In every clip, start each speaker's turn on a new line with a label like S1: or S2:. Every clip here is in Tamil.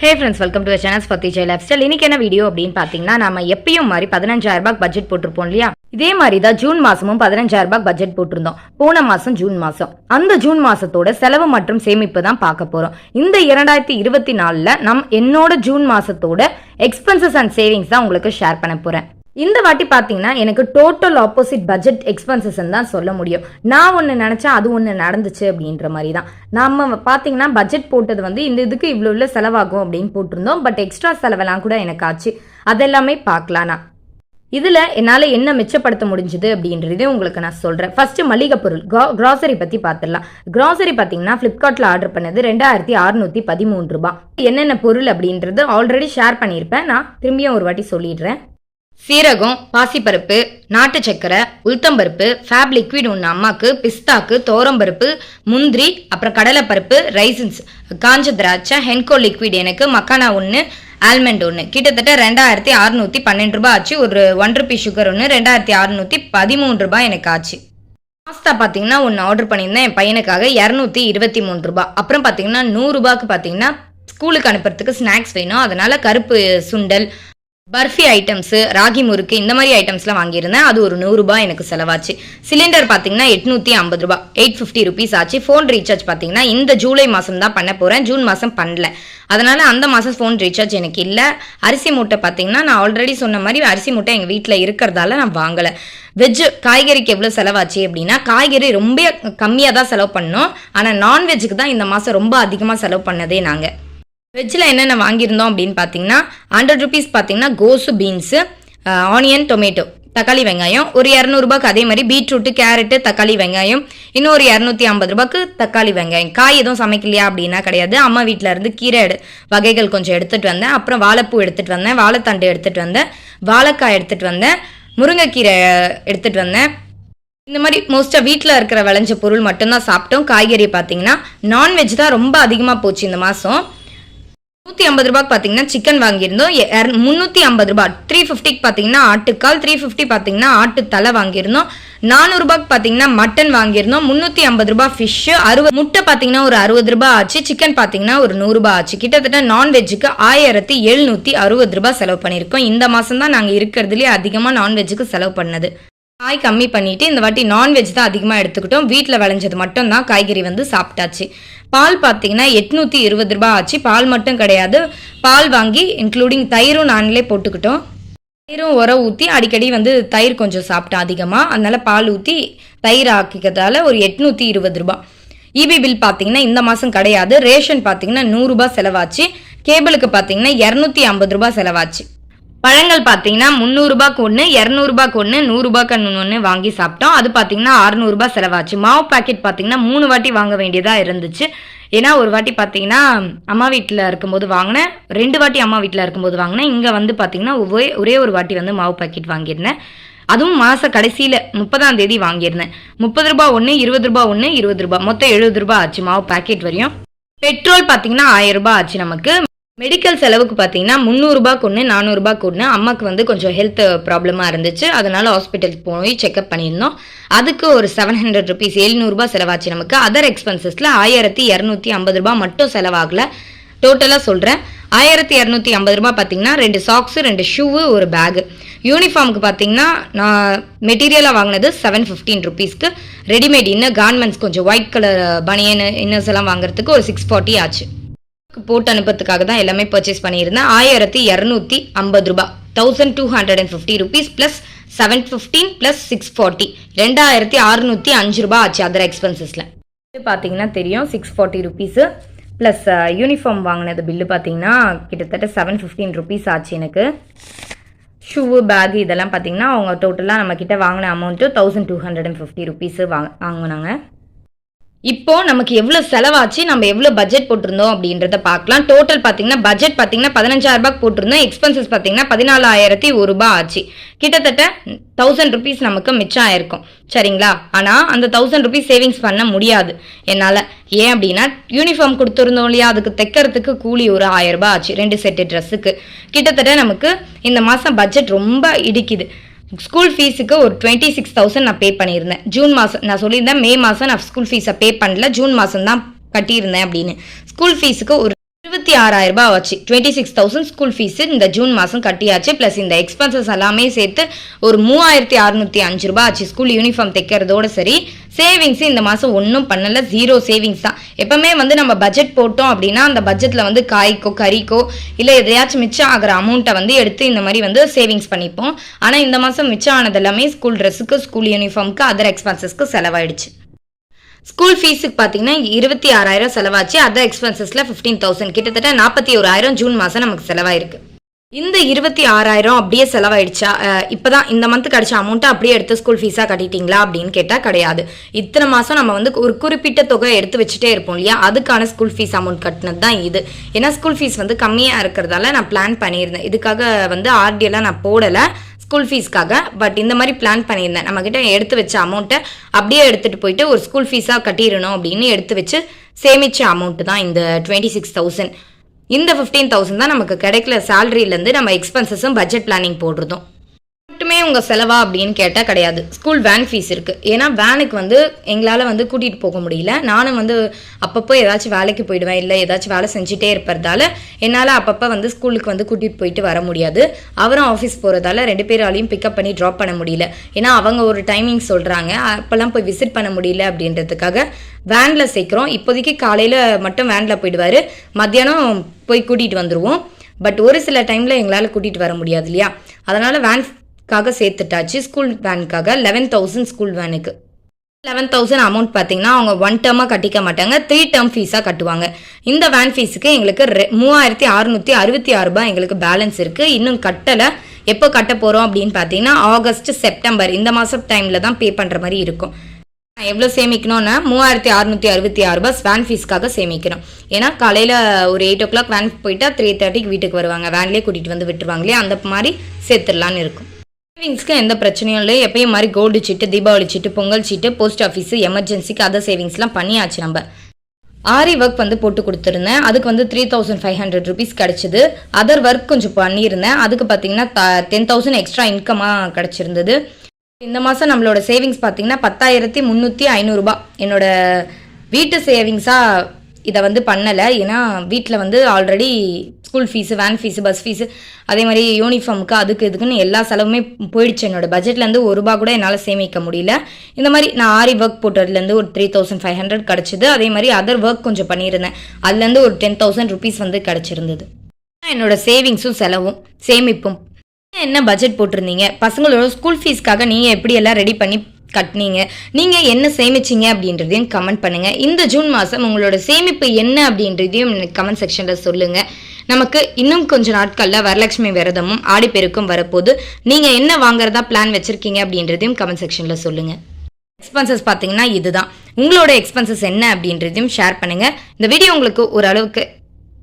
S1: Hey friends welcome to channels பத்தி ஜெய் லைஃப் ஸ்டைல் இன்னைக்கு என்ன வீடியோ அப்படின்னு பார்த்தீங்கன்னா நம்ம எப்பயும் மாதிரி பதினஞ்சாயிரம் ரூபாய் பட்ஜெட் போட்டிருப்போம் இல்லையா? இதே மாதிரி தான் ஜூன் மாசமும் பதினஞ்சாயிரம் ரூபாய் பட்ஜெட் போட்டிருந்தோம். போன மாசம் ஜூன் மாசம். அந்த ஜூன் மாசத்தோட செலவு மற்றும் சேமிப்பு தான் பார்க்க போறோம். இந்த இரண்டாயிரத்தி இருபத்தி நாலுல நம் என்னோட ஜூன் மாசத்தோட எக்ஸ்பென்சஸ் அண்ட் சேவிங்ஸ் தான் உங்களுக்கு ஷேர் பண்ண போறேன். இந்த வாட்டி பார்த்தீங்கன்னா எனக்கு டோட்டல் ஆப்போசிட் பட்ஜெட் எக்ஸ்பென்சஸ் தான் சொல்ல முடியும். நான் ஒன்று நினச்சா அது ஒன்று நடந்துச்சு அப்படின்ற மாதிரி தான் நம்ம பார்த்தீங்கன்னா பட்ஜெட் போட்டது வந்து இந்த இதுக்கு இவ்வளோ உள்ள செலவாகும் அப்படின்னு போட்டிருந்தோம். பட் எக்ஸ்ட்ரா செலவெல்லாம் கூட எனக்கு ஆச்சு. அதெல்லாமே பார்க்கலாம் இதில் என்னால் என்ன மிச்சப்படுத்த முடிஞ்சுது அப்படின்றதே உங்களுக்கு நான் சொல்கிறேன் ஃபஸ்ட்டு மளிகை பொருள் க்ராசரி பற்றி பார்த்துடலாம் க்ராசரி பார்த்தீங்கன்னா ஃப்ளிப்கார்ட்டில் ஆர்டர் பண்ணது ரெண்டாயிரத்தி அறுநூற்றி பதிமூன்று ரூபாய். என்னென்ன பொருள் அப்படின்றது ஆல்ரெடி ஷேர் பண்ணியிருப்பேன். நான் திரும்பியும் ஒரு வாட்டி சொல்லிடுறேன். சீரகம் பாசிப்பருப்பு நாட்டு சக்கரை உளுத்தம்பருப்பு ஃபேப் லிக்விட் ஒன்று அம்மாக்கு பிஸ்தாக்கு தோரம்பருப்பு முந்திரி அப்புறம் கடலைப்பருப்பு ரைசன்ஸ் காஞ்ச திராட்சை ஹென்கோ லிக்விட் எனக்கு மக்கானா ஒன்று ஆல்மண்ட் ஒன்று கிட்டத்தட்ட ரெண்டாயிரத்தி அறுநூற்றி பன்னெண்டு ரூபாய் ஆச்சு. ஒரு ஒன் ருபி சுகர் ஒன்று ரெண்டாயிரத்தி அறுநூற்றி பதிமூணு ரூபாய் எனக்கு ஆச்சு. பாஸ்தா பார்த்தீங்கன்னா ஒன்று ஆர்டர் பண்ணியிருந்தேன். என் பையனுக்காக இரநூத்தி இருபத்தி மூணு ரூபாய். அப்புறம் பார்த்தீங்கன்னா நூறுரூபாக்கு பார்த்தீங்கன்னா ஸ்கூலுக்கு அனுப்புறதுக்கு ஸ்நாக்ஸ் வேணும். அதனால கருப்பு சுண்டல் பர்ஃபி ஐட்டம்ஸு ராகி முறுக்கு இந்த மாதிரி ஐட்டம்ஸ்லாம் வாங்கியிருந்தேன். அது ஒரு நூறுரூபா எனக்கு செலவாச்சு. சிலிண்டர் பார்த்தீங்கன்னா எட்நூற்றி ஐம்பது ரூபா எயிட் ஃபிஃப்டி ருபீஸ் ஆச்சு. ஃபோன் ரீசார்ஜ் பார்த்தீங்கன்னா இந்த ஜூலை மாதம் தான் பண்ண போகிறேன் ஜூன் மாதம் பண்ணல. அதனால் அந்த மாதம் ஃபோன் ரீசார்ஜ் எனக்கு இல்லை. அரிசி மூட்டை பார்த்தீங்கன்னா நான் ஆல்ரெடி சொன்ன மாதிரி அரிசி மூட்டை எங்கள் வீட்டில் இருக்கிறதால நான் வாங்கலை. வெஜ்ஜு காய்கறிக்கு எவ்வளோ செலவாச்சு அப்படின்னா காய்கறி ரொம்ப கம்மியாக தான் செலவு பண்ணோம். ஆனால் நான்வெஜ்ஜுக்கு தான் இந்த மாதம் ரொம்ப அதிகமாக செலவு பண்ணதே நாங்கள் வெஜ்ஜில் என்னென்ன வாங்கியிருந்தோம் அப்படின்னு பார்த்தீங்கன்னா ஹண்ட்ரட் ருபீஸ் பார்த்தீங்கன்னா கோஸு பீன்ஸு ஆனியன் டொமேட்டோ தக்காளி வெங்காயம் ஒரு இரநூறுபாக்கு அதே மாதிரி பீட்ரூட்டு கேரட்டு தக்காளி வெங்காயம் இன்னும் ஒரு இரநூத்தி ஐம்பது ரூபாய்க்கு தக்காளி வெங்காயம். காய் எதுவும் சமைக்கலையா அப்படின்னா கிடையாது. அம்மா வீட்டில் இருந்து கீரை எடு வகைகள் கொஞ்சம் எடுத்துகிட்டு வந்தேன். அப்புறம் வாழைப்பூ எடுத்துகிட்டு வந்தேன். வாழைத்தண்டு எடுத்துகிட்டு வந்தேன். வாழைக்காய் எடுத்துகிட்டு வந்தேன். முருங்கைக்கீரை எடுத்துகிட்டு வந்தேன். இந்த மாதிரி மோஸ்ட்டாக வீட்டில் இருக்கிற விளைஞ்ச பொருள் மட்டும்தான் சாப்பிட்டோம். காய்கறி பார்த்தீங்கன்னா நான்வெஜ் தான் ரொம்ப அதிகமாக போச்சு இந்த மாதம் நூற்றி ஐம்பது ரூபாய்க்கு பார்த்தீங்கன்னா சிக்கன் வாங்கியிருந்தோம். முந்நூற்றி ஐம்பது ரூபாய். த்ரீ ஃபிஃப்டிக்கு பார்த்தீங்கன்னா ஆட்டுக்கால் த்ரீ ஃபிஃப்டி பார்த்தீங்கன்னா ஆட்டு தலை வாங்கியிருந்தோம் நானூறுபாய்க்கு பார்த்தீங்கன்னா மட்டன் வாங்கியிருந்தோம். முந்நூற்றி ஐம்பது ரூபாய் ஃபிஷ்ஷு அறுபது முட்டை பார்த்தீங்கன்னா ஒரு அறுபது ரூபாய் ஆச்சு. சிக்கன் பார்த்தீங்கன்னா ஒரு நூறுரூபா ஆச்சு. கிட்டத்தட்ட நான்வெஜ்ஜுக்கு ஆயிரத்தி எழுநூற்றி அறுபது ரூபாய் செலவு பண்ணியிருக்கோம். இந்த மாதம் தான் நாங்கள் இருக்கிறதுலேயே அதிகமாக நான்வெஜ்ஜுக்கு செலவு பண்ணது. காய் கம்மி பண்ணிட்டு இந்த வாட்டி நான்வெஜ் தான் அதிகமாக எடுத்துக்கிட்டோம். வீட்டில் விளைஞ்சது மட்டும் தான் காய்கறி வந்து சாப்பிட்டாச்சு. பால் பார்த்தீங்கன்னா எட்நூற்றி இருபது ரூபாய் ஆச்சு. பால் மட்டும் கிடையாது. பால் வாங்கி இன்க்ளூடிங் தயிரும் நாங்களே போட்டுக்கிட்டோம். தயிரும் உரம் ஊற்றி அடிக்கடி வந்து தயிர் கொஞ்சம் சாப்பிட்டோம் அதிகமாக அதனால பால் ஊற்றி தயிர் ஆக்கிக்கிறதால ஒரு எட்நூற்றி இருபது ரூபா. இபி பில் பார்த்தீங்கன்னா இந்த மாதம் கிடையாது. ரேஷன் பார்த்தீங்கன்னா நூறுரூபா செலவாச்சு. கேபிளுக்கு பார்த்தீங்கன்னா இரநூத்தி ஐம்பது ரூபாய் செலவாச்சு. பழங்கள் பார்த்தீங்கன்னா முந்நூறுரூபாக்கு ஒன்று இரநூறுபாக்கு ஒன்று நூறுரூபாக்கு ஒன்று வாங்கி சாப்பிட்டோம். அது பார்த்தீங்கன்னா அறுநூறுபா செலவாச்சு. மாவு பாக்கெட் பார்த்தீங்கன்னா மூணு வாட்டி வாங்க வேண்டியதாக இருந்துச்சு. ஏன்னா ஒரு வாட்டி பார்த்தீங்கன்னா அம்மா வீட்டில் இருக்கும்போது வாங்கினேன். ரெண்டு வாட்டி அம்மா வீட்டில் இருக்கும்போது வாங்கினேன். இங்கே வந்து பார்த்தீங்கன்னா ஒவ்வொரு ஒரே ஒரு வாட்டி வந்து மாவு பாக்கெட் வாங்கியிருந்தேன். அதுவும் மாத கடைசியில் முப்பதாம் தேதி வாங்கியிருந்தேன். முப்பது ரூபா ஒன்று இருபது ரூபா ஒன்று இருபது ரூபா மொத்தம் எழுபது ரூபா ஆச்சு மாவு பாக்கெட் வரையும். பெட்ரோல் பார்த்தீங்கன்னா ஆயிரம் ரூபாய் ஆச்சு நமக்கு. மெடிக்கல் செலவுக்கு பார்த்தீங்கன்னா முந்நூறுரூபாக்கு ஒன்று நானூறுரூபாக்கு ஒன்று அம்மாவுக்கு வந்து கொஞ்சம் ஹெல்த் ப்ராப்ளமாக இருந்துச்சு. அதனால் ஹாஸ்பிட்டலுக்கு போய் செக்அப் பண்ணியிருந்தோம். அதுக்கு ஒரு செவன் ஹண்ட்ரட் ருபீஸ் எழுநூறுபா செலவாச்சு நமக்கு. அதர் எக்ஸ்பென்சஸில் ஆயிரத்தி இரநூத்தி ஐம்பது ரூபா மட்டும் செலவாகல. டோட்டலாக சொல்கிறேன் ஆயிரத்தி இரநூத்தி ஐம்பது ரூபா பார்த்தீங்கன்னா ரெண்டு சாக்ஸு ரெண்டு ஷூவு ஒரு பேகு யூனிஃபார்முக்கு பார்த்தீங்கன்னா நான் மெட்டீரியலாக வாங்கினது செவன் ஃபிஃப்டீன் ருபீஸ்க்கு ரெடிமேட் இன்னும் கார்மெண்ட்ஸ் கொஞ்சம் ஒயிட் கலர் பனியன் இன்னர்ஸ் எல்லாம் வாங்குறதுக்கு ஒரு சிக்ஸ் ஃபார்ட்டி ஆச்சு. போட்டு அனுப்புறதுக்காக தான் எல்லாமே பர்ச்சேஸ் பண்ணியிருந்தேன். ஆயிரத்தி இரநூத்தி ஐம்பது ரூபாய் thousand two hundred and fifty rupees plus seven fifteen plus six forty ரெண்டாயிரத்தி அறுநூற்றி அஞ்சு ரூபாய் ஆச்சு அதர் எக்ஸ்பென்சஸில் இது பார்த்தீங்கன்னா தெரியும். Six forty rupees plus uniform வாங்கினது பில்லு பார்த்தீங்கன்னா கிட்டத்தட்ட செவன் ஃபிஃப்டீன் ருபீஸ் ஆச்சு எனக்கு. ஷூவு பேக் இதெல்லாம் பார்த்தீங்கன்னா அவங்க டோட்டலாக நம்மக்கிட்ட வாங்கின amount thousand two hundred and fifty rupees வாங்க வாங்கினாங்க. இப்போ நமக்கு எவ்வளோ செலவாச்சு நம்ம எவ்வளோ பட்ஜெட் போட்டிருந்தோம் அப்படின்றத பார்க்கலாம். டோட்டல் பார்த்தீங்கன்னா பட்ஜெட் பார்த்தீங்கன்னா பதினஞ்சாயிரம் ரூபாய் போட்டிருந்தோம். எக்ஸ்பென்சஸ் பார்த்தீங்கன்னா பதினாலாயிரத்தி ஒரு ரூபாய் ஆச்சு. கிட்டத்தட்ட தௌசண்ட் ருபீஸ் நமக்கு மிச்சம் ஆயிருக்கும். சரிங்களா? ஆனால் அந்த தௌசண்ட் ருபீஸ் சேவிங்ஸ் பண்ண முடியாது. என்னால்? ஏன் அப்படின்னா யூனிஃபார்ம் கொடுத்துருந்தோம் இல்லையா? அதுக்கு தைக்கிறதுக்கு கூலி ஒரு ஆயிரம் ரூபாய் ஆச்சு. ரெண்டு செட்டு ட்ரெஸ்ஸுக்கு கிட்டத்தட்ட நமக்கு இந்த மாதம் பட்ஜெட் ரொம்ப இடிக்குது. ஸ்கூல் ஃபீஸுக்கு ஒரு டுவெண்ட்டி சிக்ஸ் தௌசண்ட் நான் பே பண்ணியிருந்தேன். ஜூன் மாதம் நான் சொல்லியிருந்தேன் மே மாதம் நான் ஸ்கூல் ஃபீஸை பே பண்ணல. ஜூன் மாதம் தான் கட்டியிருந்தேன் அப்படின்னு. ஸ்கூல் ஃபீஸுக்கு ஒரு இருபத்தி ஆறாயிரம் ரூபாய் ஆச்சு. Twenty six thousand school fees இந்த ஜூன் மாதம் கட்டியாச்சு. ப்ளஸ் இந்த எக்ஸ்பென்சஸ் எல்லாமே சேர்த்து ஒரு மூவாயிரத்தி அறுநூத்தி அஞ்சு ரூபாய் ஆச்சு ஸ்கூல் யூனிஃபார்ம் தைக்கிறதோட சரி. சேவிங்ஸ் இந்த மாதம் ஒன்றும் பண்ணல. ஜீரோ சேவிங்ஸ் தான். எப்பவுமே வந்து நம்ம பட்ஜெட் போட்டோம் அப்படின்னா அந்த பட்ஜெட்டில் வந்து காய்க்கோ கறிக்கோ இல்லை எதையாச்சும் மிச்சம் ஆகிற அமௌண்ட்டை வந்து எடுத்து இந்த மாதிரி வந்து சேவிங்ஸ் பண்ணிப்போம். ஆனால் இந்த மாதம் மிச்சம் ஆனது எல்லாமே ஸ்கூல் ட்ரெஸ்ஸுக்கு ஸ்கூல் யூனிஃபார்முக்கு அதர் எக்ஸ்பென்சஸ்க்கு செலவாயிடுச்சு. ஸ்கூல் ஃபீஸுக்கு பார்த்தீங்கன்னா இருபத்தி ஆறாயிரம் செலவாச்சு. அதர் எக்ஸ்பென்சஸில் ஃபிஃப்டீன் தௌசண்ட் கிட்டத்தட்ட நாற்பத்தி ஓராயிரம் ஜூன் மாதம் நமக்கு செலவாயிருக்கு. இந்த இருபத்தி ஆறாயிரம் அப்படியே செலவாயிடுச்சா? இப்போ தான் இந்த மந்த் கிடைச்ச அமௌண்ட்டை அப்படியே எடுத்து ஸ்கூல் ஃபீஸாக கட்டிட்டீங்களா அப்படின்னு கேட்டால் கிடையாது. இத்தனை மாதம் நம்ம வந்து ஒரு குறிப்பிட்ட தொகை எடுத்து வச்சுட்டே இருப்போம் இல்லையா? அதுக்கான ஸ்கூல் ஃபீஸ் அமௌண்ட் கட்டினது தான் இது. ஏன்னா ஸ்கூல் ஃபீஸ் வந்து கம்மியாக இருக்கிறதால நான் பிளான் பண்ணியிருந்தேன். இதுக்காக வந்து ஆர்டியெல்லாம் நான் போடலை. ஸ்கூல் ஃபீஸ்க்காக பட் இந்த மாதிரி பிளான் பண்ணியிருந்தேன். நம்மக்கிட்ட எடுத்து வச்ச அமௌண்ட்டை அப்படியே எடுத்துகிட்டு போயிட்டு ஒரு ஸ்கூல் ஃபீஸாக கட்டிடணும் அப்படின்னு எடுத்து வச்சு சேமிச்ச அமௌண்ட்டு தான் இந்த டுவெண்ட்டி சிக்ஸ் தௌசண்ட் இந்த ஃபிஃப்டீன் தௌசண்ட் தான் நமக்கு கிடைக்கல. சேலரியிலேருந்து நம்ம எக்ஸ்பென்சஸும் பட்ஜெட் பிளானிங் போடுறதும் மட்டுமே உங்கள் செலவா அப்படின்னு கேட்டால் கிடையாது. ஸ்கூல் வேன் ஃபீஸ் இருக்குது ஏன்னா வேனுக்கு வந்து எங்களால் வந்து கூட்டிகிட்டு போக முடியல. நானும் வந்து அப்பப்போ ஏதாச்சும் வேலைக்கு போயிடுவேன். இல்லை ஏதாச்சும் வேலை செஞ்சுட்டே இருப்பதால என்னால் அப்பப்போ வந்து ஸ்கூலுக்கு வந்து கூட்டிகிட்டு போயிட்டு வர முடியாது. அவரும் ஆஃபீஸ் போகிறதால ரெண்டு பேராலையும் பிக்கப் பண்ணி ட்ராப் பண்ண முடியல. ஏன்னா அவங்க ஒரு டைமிங் சொல்கிறாங்க அப்போல்லாம் போய் விசிட் பண்ண முடியல அப்படின்றதுக்காக வேனில் சேர்க்குறோம். இப்போதைக்கு காலையில் மட்டும் வேனில் போயிடுவார். மத்தியானம் போய் கூட்டிகிட்டு வந்துடுவோம் பட் ஒரு சில டைமில் எங்களால் கூட்டிகிட்டு வர முடியாது இல்லையா? அதனால் வேன் வேன்க்காக சேர்த்துட்டாச்சு. ஸ்கூல் வேனுக்காக லெவன் தௌசண்ட் ஸ்கூல் வேனுக்கு லெவன் தௌசண்ட் அமௌண்ட் பார்த்தீங்கன்னா அவங்க ஒன் டேர்மாக கட்டிக்க மாட்டாங்க. த்ரீ டேர்ம் ஃபீஸாக கட்டுவாங்க. இந்த வேன் ஃபீஸுக்கு எங்களுக்கு ரெ- மூவாயிரத்தி அறுநூத்தி அறுபத்தி ஆறு ரூபாய் எங்களுக்கு பேலன்ஸ் இருக்குது இன்னும் கட்டலை. எப்போ கட்ட போகிறோம் அப்படின்னு பார்த்தீங்கன்னா ஆகஸ்ட் செப்டம்பர் இந்த மாதம் டைமில் தான் பே பண்ணுற மாதிரி இருக்கும். நான் எவ்வளோ சேமிக்கணும்னா மூவாயிரத்தி அறுநூத்தி அறுபத்தி ஆறு ரூபாய் வேன் ஃபீஸ்க்காக சேமிக்கிறோம். ஏன்னா காலையில் ஒரு எயிட் ஓ கிளாக் வேன் போயிட்டா த்ரீ தேர்ட்டிக்கு வீட்டுக்கு வருவாங்க. வேன்லேயே கூட்டிகிட்டு வந்து விட்டுருவாங்களே அந்த மாதிரி சேர்த்துடலான்னு இருக்கும். சேவிங்ஸ்க்கு எந்த பிரச்சனையும் இல்லை. எப்பயும் மாதிரி கோல்டு சீட்டு தீபாவளி சீட்டு பொங்கல் சீட்டு போஸ்ட் ஆஃபீஸு எமர்ஜென்சிக்கு அதர் சேவிங்ஸ்லாம் பண்ணியாச்சு நம்ம. ஆரி ஒர்க் வந்து போட்டு கொடுத்துருந்தேன். அதுக்கு வந்து three thousand five hundred rupees கிடச்சிது. அதர் ஒர்க் கொஞ்சம் பண்ணியிருந்தேன். அதுக்கு பார்த்தீங்கன்னா டென் தௌசண்ட் எக்ஸ்ட்ரா இன்கமாக கிடச்சிருந்தது. இந்த மாதம் நம்மளோட சேவிங்ஸ் பார்த்தீங்கன்னா பத்தாயிரத்தி முந்நூற்றி ஐநூறுரூபா என்னோட வீட்டு சேவிங்ஸாக இதை வந்து பண்ணலை. ஏன்னா வீட்டில் வந்து already school fees van fees bus fees அதே மாதிரி யூனிஃபார்முக்கு அதுக்கு இதுக்குன்னு எல்லா செலவுமே போயிடுச்சு. என்னோட பட்ஜெட்லேருந்து ஒரு ரூபா கூட என்னால் சேமிக்க முடியல. இந்த மாதிரி நான் ஆரி ஒர்க் போட்டதுலேருந்து ஒரு த்ரீ தௌசண்ட் ஃபைவ் ஹண்ட்ரட் கிடச்சிது. அதே மாதிரி அதர் ஒர்க் கொஞ்சம் பண்ணியிருந்தேன். அதுலேருந்து ஒரு டென் தௌசண்ட் ருபீஸ் வந்து கிடச்சிருந்தது. என்னோட சேவிங்ஸும் செலவும் சேமிப்பும். என்ன பட்ஜெட் போட்டிருந்தீங்க? பசங்களோட ஸ்கூல் ஃபீஸ்க்காக நீங்கள் எப்படி எல்லாம் ரெடி பண்ணி கட்டினீங்க. நீங்கள் என்ன சேமிச்சிங்க அப்படின்றதையும் கமெண்ட் பண்ணுங்கள் இந்த ஜூன் மாதம் உங்களோட சேமிப்பு என்ன அப்படின்றதையும் கமெண்ட் செக்ஷனில் சொல்லுங்கள் நமக்கு இன்னும் கொஞ்சம் நாட்களில் வரலட்சுமி விரதமும் ஆடிப்பெருக்கும் வரப்போது நீங்கள் என்ன வாங்குறதா பிளான் வச்சுருக்கீங்க அப்படின்றதையும் கமெண்ட் செக்ஷனில் சொல்லுங்கள் எக்ஸ்பென்சஸ் பார்த்தீங்கன்னா இதுதான். உங்களோட எக்ஸ்பென்சஸ் என்ன அப்படின்றதையும் ஷேர் பண்ணுங்கள் இந்த வீடியோ உங்களுக்கு ஓரளவுக்கு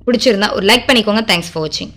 S1: பிடிச்சிருந்தா ஒரு லைக் பண்ணிக்கோங்க. தேங்க்ஸ் ஃபார் வாட்சிங்